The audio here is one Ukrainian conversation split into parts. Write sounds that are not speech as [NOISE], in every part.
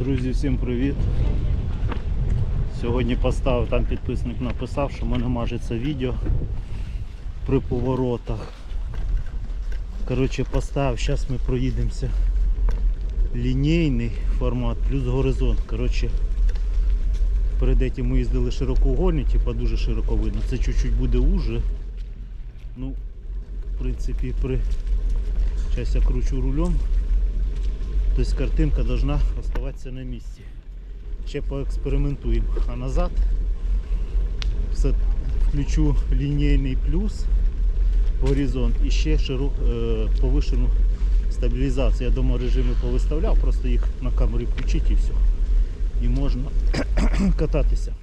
Друзі, всім привіт! Сьогодні поставив, там підписник написав, що в мене мажеться відео при поворотах. Коротше, поставив, зараз ми проїдемося. Лінійний формат плюс горизонт. Коротше, перед этим ми їздили широкоугольні, типа дуже широко видно. Це чуть-чуть буде уже. Ну, в принципі, при Зараз я кручу рулем. Тобто картинка должна оставатися на місці. Ще поекспериментуємо. А назад включу лінійний плюс горизонт і ще широк, е, повишену стабілізацію. Я дома режими повиставляв, просто їх на камері включити і все. І можна [CLEARS THROAT] кататися.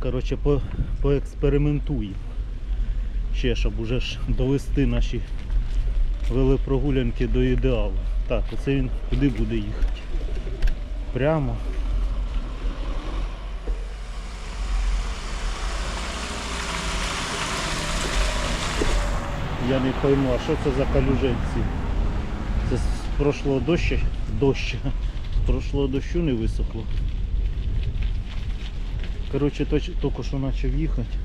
Коротше, по, поекспериментуємо. Ще щоб уже довести наші велопрогулянки до ідеалу. Так, оце він куди буде їхати. Прямо. Я не пойму, а що це за калюженці? Це з прошлого дощу, дощу. З прошлого дощу не висохло. Коротше, тільки що почав їхати.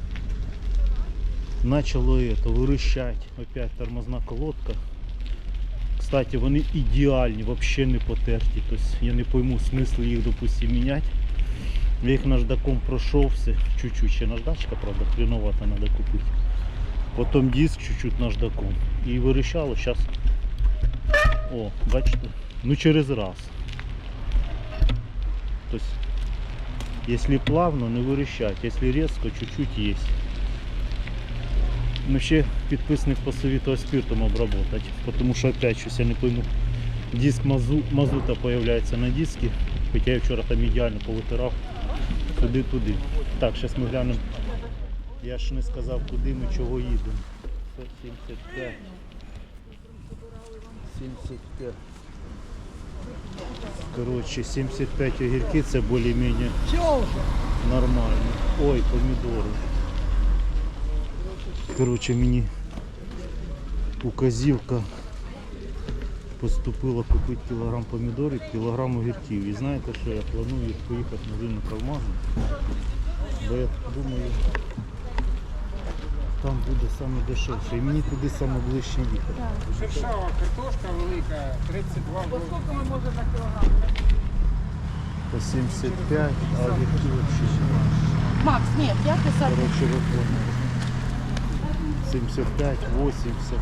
Начало это, вирощать. Опять тормозна колодка. Кстати, вони ідеальні, вообще не потерті. Тобто я не пойму смисл їх, допустим, міняти. Я їх наждаком пройшовся. Чуть-чуть ще наждачка, правда, хреновато треба купити. Потім диск чуть-чуть наждаком. І вирішало, зараз. О, бачите? Ну через раз. Тобто, якщо плавно, не вирішать, якщо різко, чуть-чуть є. Ну ще підписник посоветував спиртом обработать, потому що опять щось я не пойму. Диск мазу, мазута появляється на диске, хоча я вчора там ідеально повитирав туди-туди. Так, зараз ми глянемо. Я ж не сказав, куди ми чого їдемо. Це 75. 75. Коротше, 75 огірки це більш-менш нормально. Ой, помідори. Коротше, мені указівка поступила купити кілограм помідорів, кілограм огірків. І знаєте що, я планую поїхати на ринок Алмазу, бо я думаю, там буде саме дешевше. І мені туди саме ближче їхати. Шершава картошка велика, 32 По гривні. сколько мы можем на килограмм? По 75, а огірки взагалі. Макс, нет, я писать. Коротше, ви поняли. 75, 80.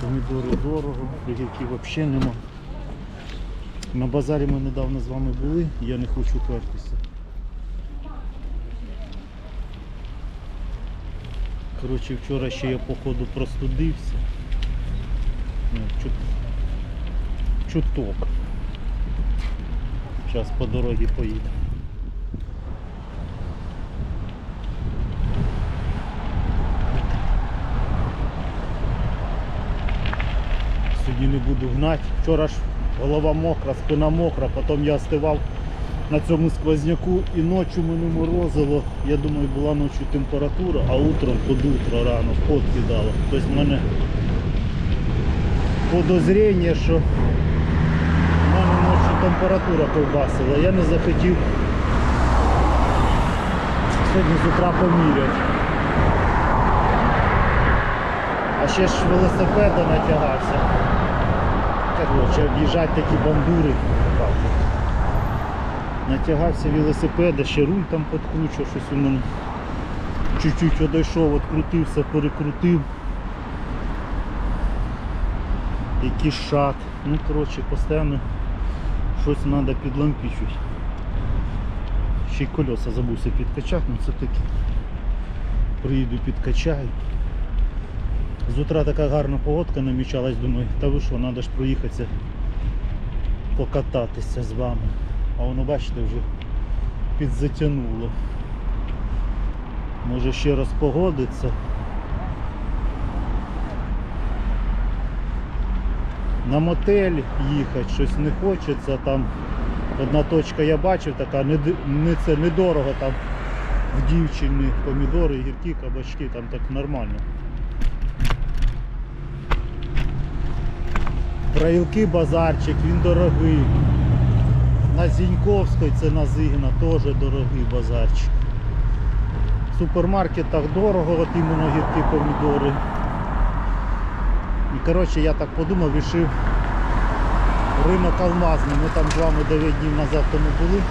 Помідори дорого, огірків взагалі нема. На базарі ми недавно з вами були, я не хочу пертися. Коротше, вчора ще я походу простудився. Ну, чут... Чуток. Зараз по дорозі поїду. Сьогодні не буду гнати. Вчора ж голова мокра, спина мокра, потім я остивав на цьому сквозняку і ночі мене морозило. Я думаю, була ночі температура, а утром під утро рано кидало. Тобто в мене подозріння, що в мене ночі температура ковбасила. Я не захотів сьогодні з утра поміряти. А ще ж велосипеда натягався. Короче, об'їжджати такі бандури. Натягався велосипеда, ще руль там підкручував, щось у мене чуть-чуть одійшов, відкрутився, перекрутив. Якийсь шат. Ну, коротше, постійно щось треба підлампічувати. Ще й колеса забувся підкачати, ну це таке. Приїду підкачаю. З утра така гарна погодка намічалась, думаю, та що, треба ж проїхатися, покататися з вами. А воно, бачите, вже підзатягнуло. Може ще раз погодиться. На мотель їхати, щось не хочеться. Там одна точка я бачив, така не, не це недорого там в дівчини помідори, гірки, кабачки, там так нормально. Браїлки базарчик, він дорогий. На Зіньковській це на Зигіна теж дорогий базарчик. В супермаркетах дорого, от іменно гіркі помідори. І коротше я так подумав, вирішив ринок алмазний. Ми там з вами 9 днів назад тому були.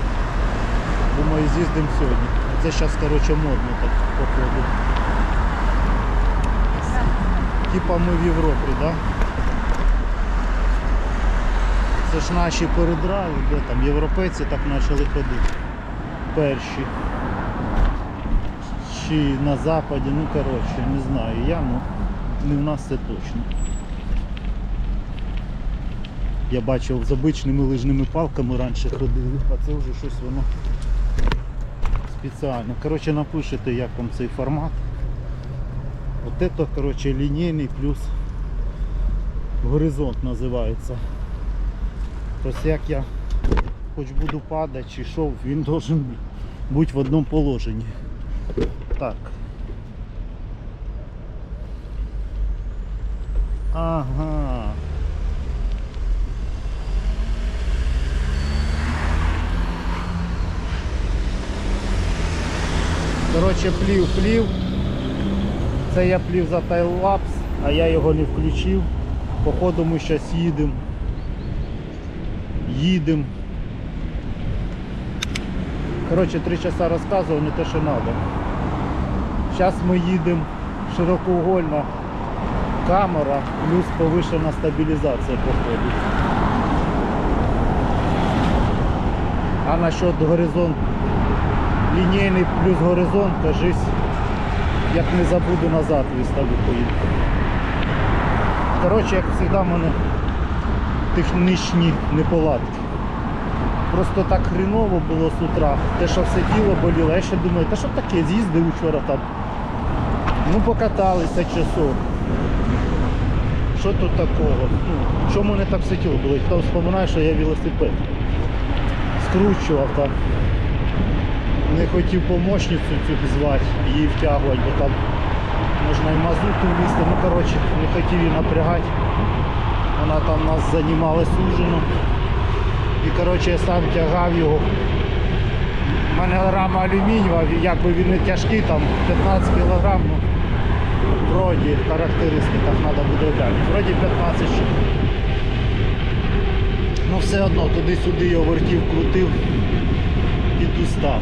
Думаю, з'їздимо сьогодні. Це зараз коротше модно так походу. Типа ми в Європі, так? Да? Це ж наші передрави, де там європейці так почали ходити. Перші. Чи на западі, ну коротше, не знаю я, ну не в нас це точно. Я бачив з обичними лижними палками раніше ходили, а це вже щось воно спеціально. Коротше, напишите, як вам цей формат. От це, коротше, лінійний плюс горизонт називається. Тобто як я хоч буду падати чи що, він должен бути в одному положенні. Так. Ага. Коротше, плів, плів. Це я плів за тайлапс, а я його не включив. Походу ми зараз їдемо. Їдемо. Коротше, три часа розказував, не те, що треба. Зараз ми їдемо широкоугольна камера, плюс повишена стабілізація походу. А насчет горизонт, лінійний плюс горизонт, кажись, як не забуду назад виставлю поїду. Коротше, як завжди, мене технічні неполадки. Просто так хреново було з утра. Те, що все тіло боліло, я ще думаю, та що таке, з'їздив вчора там. Ну покаталися часов. Що тут такого? Ну, що в мене так все тіло було? Хто вспоминає, що я велосипед скручував там. Не хотів помощницю цю звати, її втягувати, бо там можна і мазуту влізти. Ну коротше, не хотів її напрягати. Вона там нас займалась ужином. І коротше я сам тягав його. У мене рама алюмінієва, якби він не тяжкий, там 15 кг, ну вроді в характеристиках треба буде глянути. Вроді 15 ще. Ну все одно туди-сюди його вертів, крутив і устав.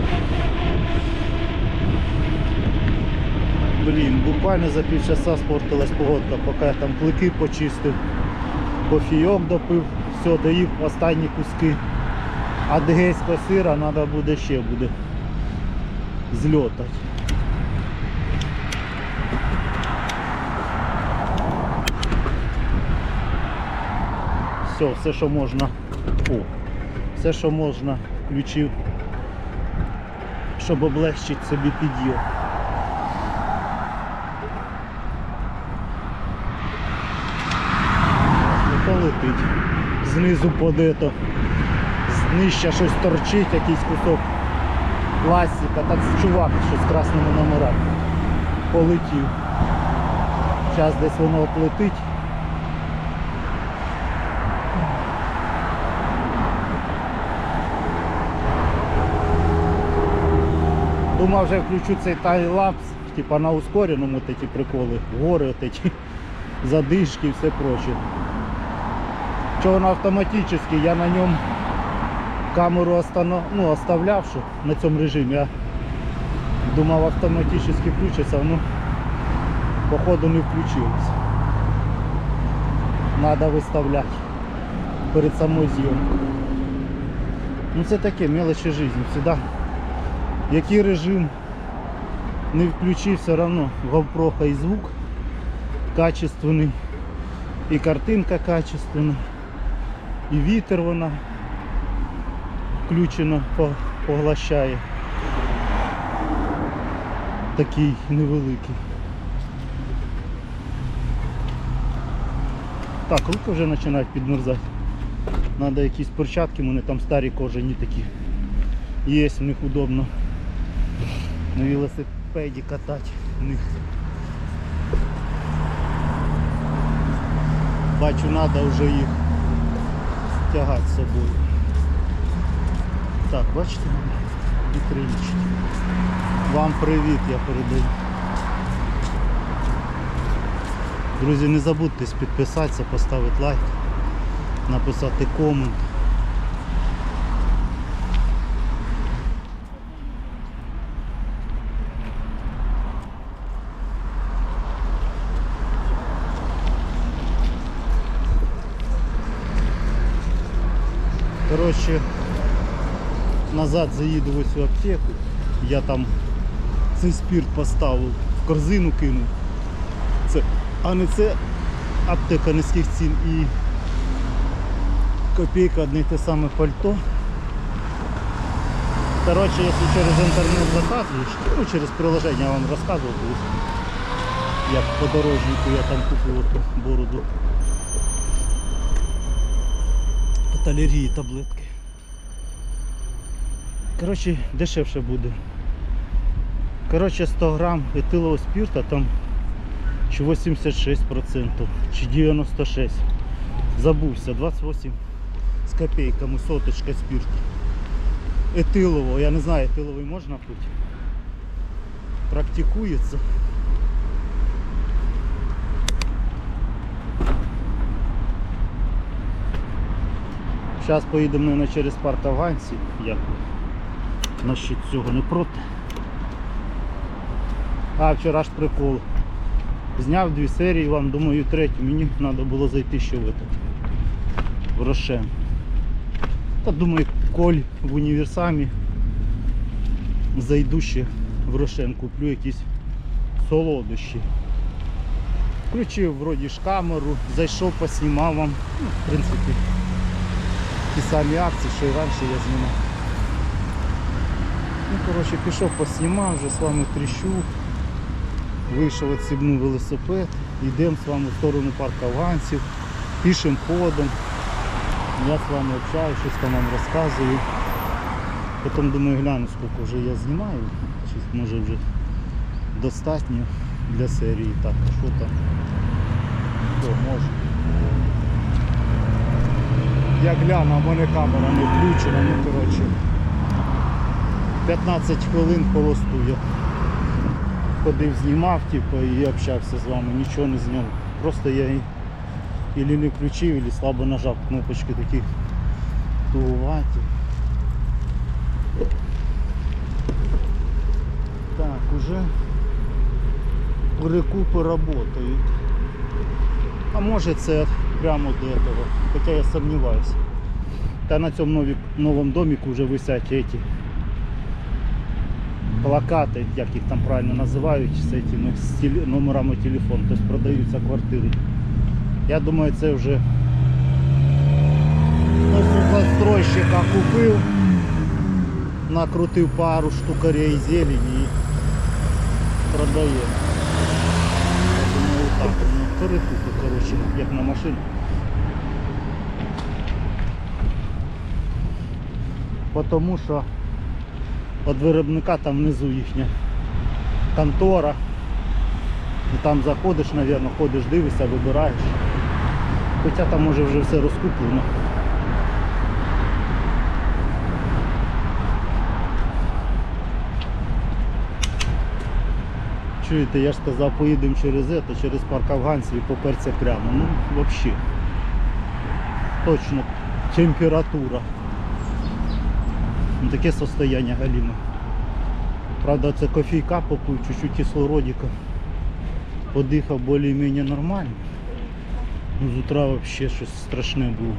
Блін, буквально за півчаса спортилась погодка, поки я там клики почистив, кофійом допив, все, доїв останні куски. Адгейського сира треба буде ще буде зльотати. Все, все, що можна. О, все, що можна, включив, щоб облегчити собі підйом. І полетить. Знизу подето. Знища щось торчить, якийсь кусок пластика. Так чувак, що з красними номерами. Полетів. Зараз десь воно оплетить. Думав вже включу цей тайлапс, типа на ускореному ті приколи, гори от задишки і все проче. Що воно автоматично, я на ньому камеру останов... ну, оставляв, що на цьому режимі. Я думав автоматично включиться, ну походу не включилось. Надо виставляти перед самою зйомкою. Ну це таке мелочі життя. Всегда який режим не включив, все одно GoPro і звук качественний, і картинка качественна, і вітер вона включено поглощає. Такий невеликий. Так, руки вже починають підмерзати. Треба якісь перчатки, мене там старі кожані такі. Є, в них удобно на велосипеді катати в них. Бачу, треба вже їх тягати з собою. Так, бачите, вітриночки. Вам привіт, я передаю. Друзі, не забудьте підписатися, поставити лайк, написати комент. Коротше, назад заїду в цю аптеку. Я там цей спірт поставив, в корзину кинув. Це, а не це аптека низьких цін і копійка одне й те саме пальто. Коротше, якщо через інтернет заказуєш, ну через приложення я вам розказував як подорожнику я там купив оту бороду. От алергії таблетки. Коротше, дешевше буде. Коротше, 100 грам етилового спирта там чи 86% чи 96%. Забувся, 28 з копійками соточка спирту. Етилового, я не знаю, етиловий можна пити. Практикується. Зараз поїдемо наверное, через парк афганців. Як насчет цього не проти. А, вчора ж прикол. Зняв дві серії вам, думаю, третю. Мені треба було зайти ще в этот, в Рошен. Та думаю, коль в універсамі зайду ще в Рошен, куплю якісь солодощі. Включив вроді ж камеру, зайшов, поснімав вам. Ну, в принципі, ті самі акції, що і раніше я знімав. Ну, коротше, пішов, поснімав, вже з вами тріщу. Вийшов, відсібнув велосипед, йдемо з вами в сторону парку афганців, пішим ходом. Я з вами общаюсь, щось там вам розказую. Потім думаю, гляну, скільки вже я знімаю. Щось може вже достатньо для серії. Так, що там? Що, може. Я гляну, а в мене камера не включена, ну коротше. 15 хвилин холосту я ходив, знімав типу, і общався з вами, нічого не зняв. Просто я і, не включив, ілі слабо нажав кнопочки такі тугуваті. Так, уже перекупи работають. А може це прямо до этого, хоча я сомневаюсь. Та на цьому новому домику вже висять эти плакати, як їх там правильно називають, этими, з теле- номерами телефону, тобто продаються квартири. Я думаю, це вже ну, застройщика купив, накрутив пару штукарей зелені і продає. Я думаю, так, ну, перекупи, коротше, як на машину. Потому що від виробника там внизу їхня контора. І там заходиш, мабуть, ходиш, дивишся, вибираєш. Хоча там може вже все розкуплено. Чуєте, я ж сказав, поїдемо через це, через парк афганців і поперся прямо. Ну, взагалі. Точно температура. Таке состояние галіме. Правда, це кофійка попив, чуть-чуть кислородика. Подихав більш-менш нормально. Ну, з утра взагалі щось страшне було.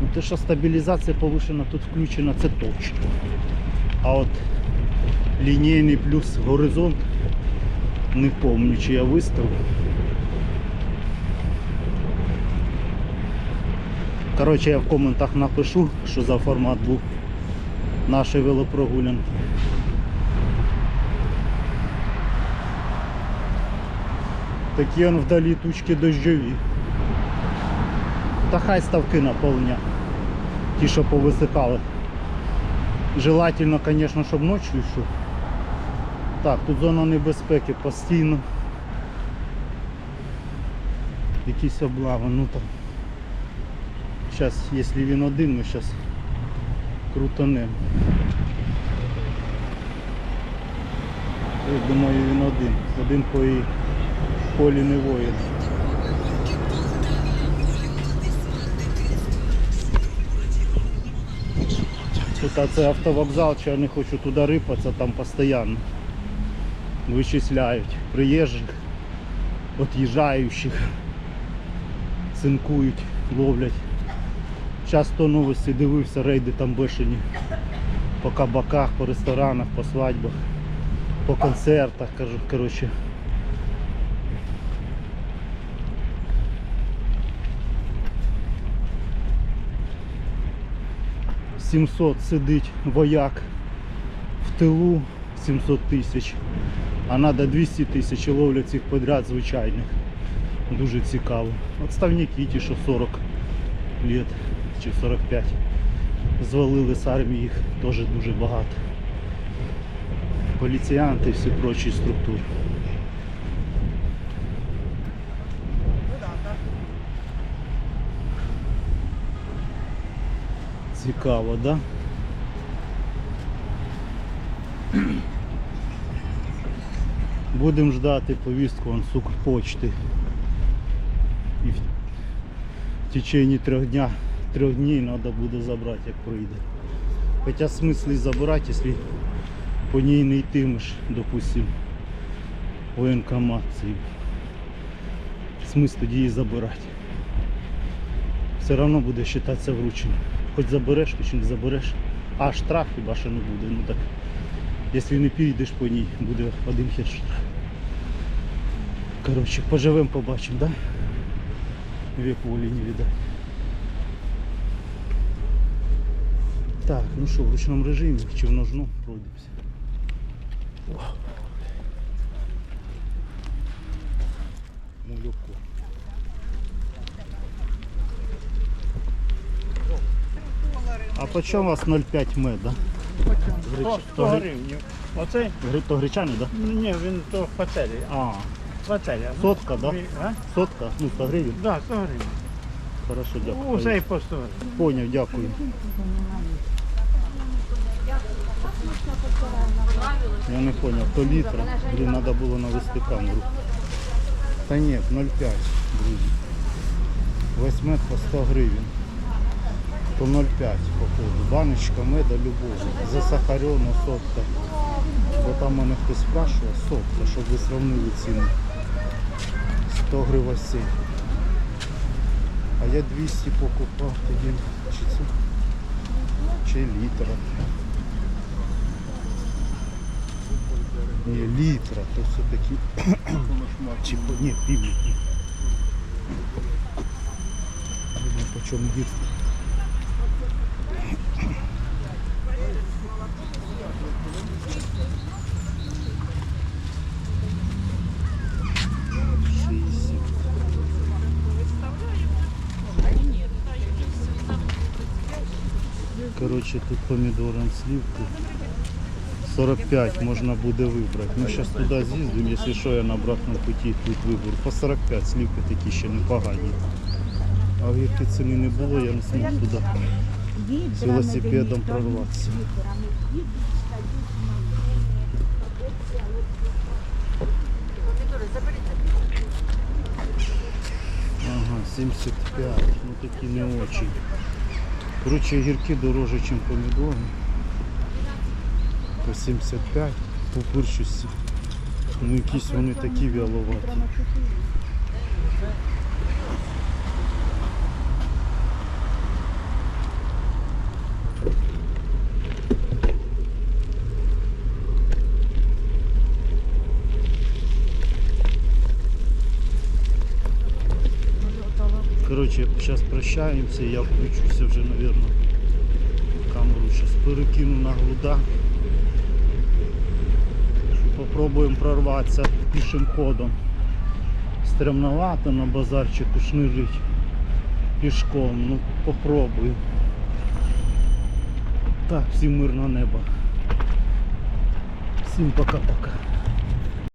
Ну, те, що стабілізація повишена тут включена, це точно. А от лінійний плюс горизонт не пам'ятаю, чи я виставив. Коротше, я в коментах напишу, що за формат був нашої велопрогулянки. Такі он вдалі тучки дощові. Та хай ставки наповня. Ті, що повисихали. Желательно, звісно, щоб ночі йшов. Так, тут зона небезпеки постійно. Якісь облави, ну там. Зараз, якщо він один, ми зараз крутанемо. Я думаю, він один. Один по полі не воїн. Тут а це автовокзал, що я не хочу туди рипатися, там постійно вичисляють приїжджих, от'їжджаючих, цинкують, ловлять. Часто новості дивився, рейди там бешені по кабаках, по ресторанах, по свадьбах, по концертах, кажу, коротше. Сімсот сидить вояк в тилу 700 тисяч, а треба 200 тисяч ловлять цих подряд звичайних. Дуже цікаво. Отставники ті, що 40 лет чи 45 звалили з армії, їх теж дуже багато. Поліціянти і всі прочі структури. Цікаво, да? Будемо ждати повістку сук почти. І в течение трьох дня, трьох днів треба буде забрати, як прийде. Хоча смисл і забирати, якщо по ній не йтимеш, допустим, воєнкомат цей. Смисл тоді її забирати. Все одно буде вважатися врученим. Хоч забереш, хоч не забереш. А штраф хіба що не буде. Ну так, якщо не підеш по ній, буде один хер штраф. Коротше, поживемо, побачимо, да? Век волі не видать. Так, ну що, в ручному режимі чи в ножну пройдемося. Мулюку. А по чому у вас 0,5 меда? Сто, 100 гривень. Оце? То гречаний, да? Ні, він то в пателі. А, Пателя. сотка, да? А? Сотка, ну 100 гривень. Да, 100 гривень. Хорошо, дякую. Усе і по 100 гривень. Поняв, дякую. Я не поняв, то літра. Блін, треба було навести камеру. Та ні, 0,5, друзі. Восьмет по 100 гривень. То 0,5 походу. Баночка меда любого. Засахарена сотка. Бо там мене хтось спрашивав, сотка, щоб ви сравнили ціну. 100 гривень сіль. А я 200 покупав тоді. Чи це? Чи літра. Ні, літра, то все-таки. Чи по- ні, пів літра. По чому літр. Коротше, тут помідором сливки. 45 можна буде вибрати. Ну зараз туди з'їздимо, якщо що, я на обратному путі тут виберу. По 45 сливки такі ще непогані. А гірки ціни не було, я не зміг туди з велосипедом прорватися. Ага, 75, ну такі не очень. Коротше, гірки дороже, ніж помідори. По 75, по пурчості. Ну якісь вони такі вяловаті. Коротше, зараз прощаємося, я включуся вже, мабуть, камеру зараз перекину на груда. Попробуємо прорватися пішим ходом. Стремновато на базарчику шнирить пішком, ну попробую. Так, всім мирного неба. Всім пока-пока.